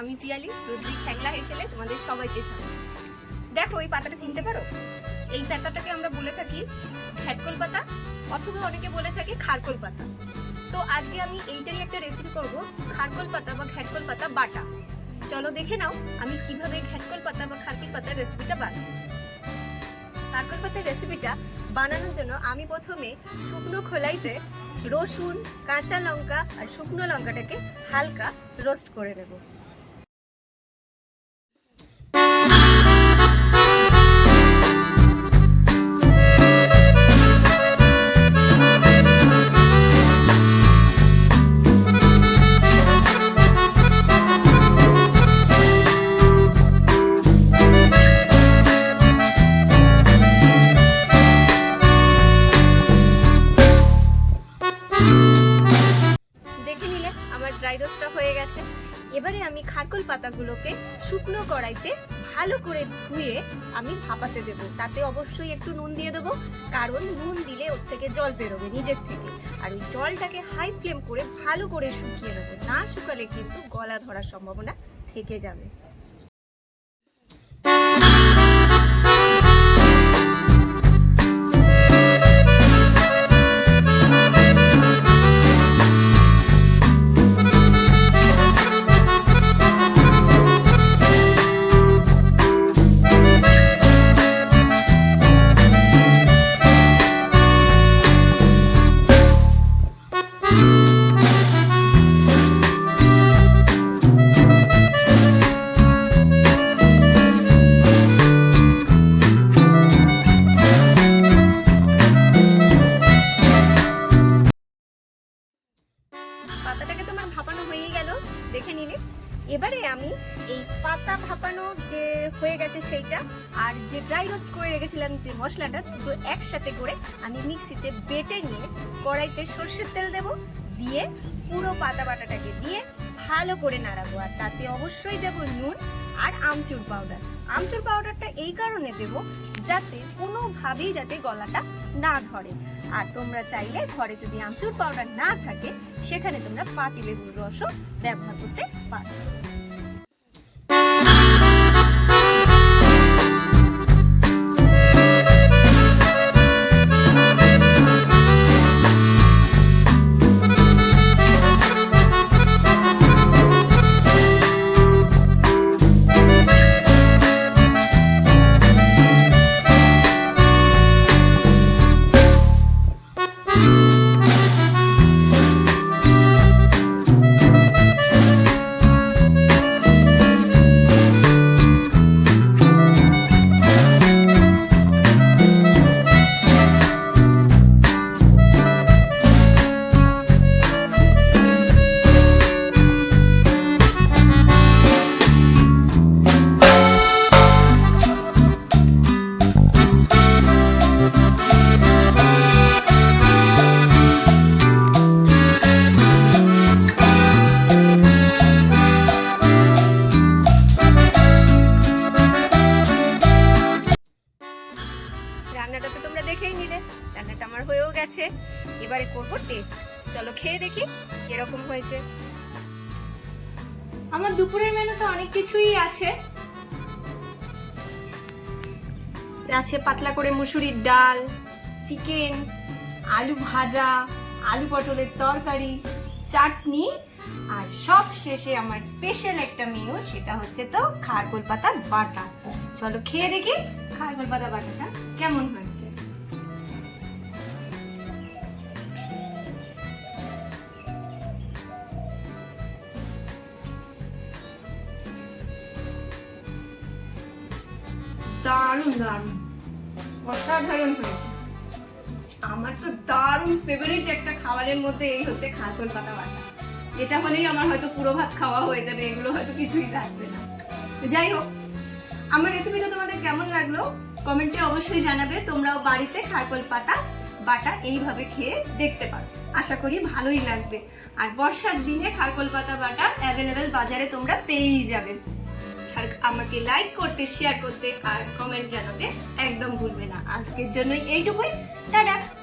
আমি পিয়ালি রুদ্রি খ্যাংলা হেসেলে তোমাদের সবাইকে স্বাগত। দেখো, এই পাতাটা চিনতে পারো? এই পাতাটাকে আমরা বলে থাকি ঘ্যাটকল পাতা অথবা অনেকে বলে থাকি খারকল পাতা। তো আজকে আমি এইটারই একটা রেসিপি করব, খারকল পাতা বা ঘ্যাটকল পাতা বাটা। চলো দেখে নাও, আমি কীভাবে ঘ্যাটকল পাতা বা খারকল পাতার রেসিপিটা বানাই খারকল পাতার রেসিপিটা বানানোর জন্য আমি প্রথমে শুকনো খোলাইতে রসুন, কাঁচা লঙ্কা আর শুকনো লঙ্কাটাকে হালকা রোস্ট করে নেব। ড্রাই রোস্টটা হয়ে গেছে। এবারে আমি খারকল পাতাগুলোকে শুকনো কড়াইতে ভালো করে ধুয়ে আমি ভাপাতে দেবো। তাতে অবশ্যই একটু নুন দিয়ে দেবো, কারণ নুন দিলে ওর থেকে জল বেরোবে নিজের থেকে। আর ওই জলটাকে হাই ফ্লেম করে ভালো করে শুকিয়ে নেব। না শুকালে কিন্তু গলা ধরার সম্ভাবনা থেকে যাবে। দেখে নিলে। এবারে আমি এই পাতা ভাপানো যে হয়ে গেছে সেইটা আর যে ড্রাই রোস্ট করে রেখেছিলাম যে মশলাটা, দুটো একসাথে করে আমি মিক্সিতে বেটে নিয়ে কড়াইতে সর্ষের তেল দেব, দিয়ে পুরো পাতা বাটাটাকে দিয়ে ভালো করে নাড়াবো, আর তাতে অবশ্যই দেব নুন আর আমচুর পাউডার আমচুর পাউডারটা এই কারণে দেব যাতে কোনোভাবেই যাতে গলাটা না ধরে। আর তোমরা চাইলে ঘরে যদি আমচুর পাউডার না থাকে, সেখানে তোমরা পাতিলেবুর রসও ব্যবহার করতে পারো। হয়েও গেছে এবারে করব টেস্ট চলো খেয়ে দেখি এরকম হয়েছে। আমার দুপুরের মেনুতে অনেক কিছুই আছে। আছে পাতলা করে মুসুরির ডাল, চিকেন, আলু ভাজা, আলু পটলের তরকারি, চাটনি, আর সব শেষে আমার স্পেশাল একটা মেনু সেটা হচ্ছে তো খারগোল পাতা বাটা। চলো খেয়ে দেখি খারগোল পাতা বাটাটা কেমন হয়েছে। দারুণ দারুণ। অসাধারণ হয়েছে। আমার তো দারুণ ফেভারিট একটা খাবারের মধ্যে এই হচ্ছে খারকোল পাতা বাটা। এটা হলেই আমার হয়তো পুরো ভাত খাওয়া হয়ে যাবে, এগুলো হয়তো কিছুই থাকবে না। যাই হোক, আমার রেসিপিটা তোমাদের কেমন লাগল? কমেন্টে অবশ্যই জানাবে, তোমরাও বাড়িতে খারকোল পাতা বাটা এইভাবে খেয়ে দেখতে পারো। আশা করি ভালোই লাগবে। আর বর্ষার দিনে খারকোল পাতা বাটা অ্যাভেলেবেল বাজারে তোমরা পেয়েই যাবে। আর আমাকে লাইক করতে শেয়ার করতে আর কমেন্ট জানাতে একদম ভুলবে না। আজকের জন্যই এইটুকুই। টাটা!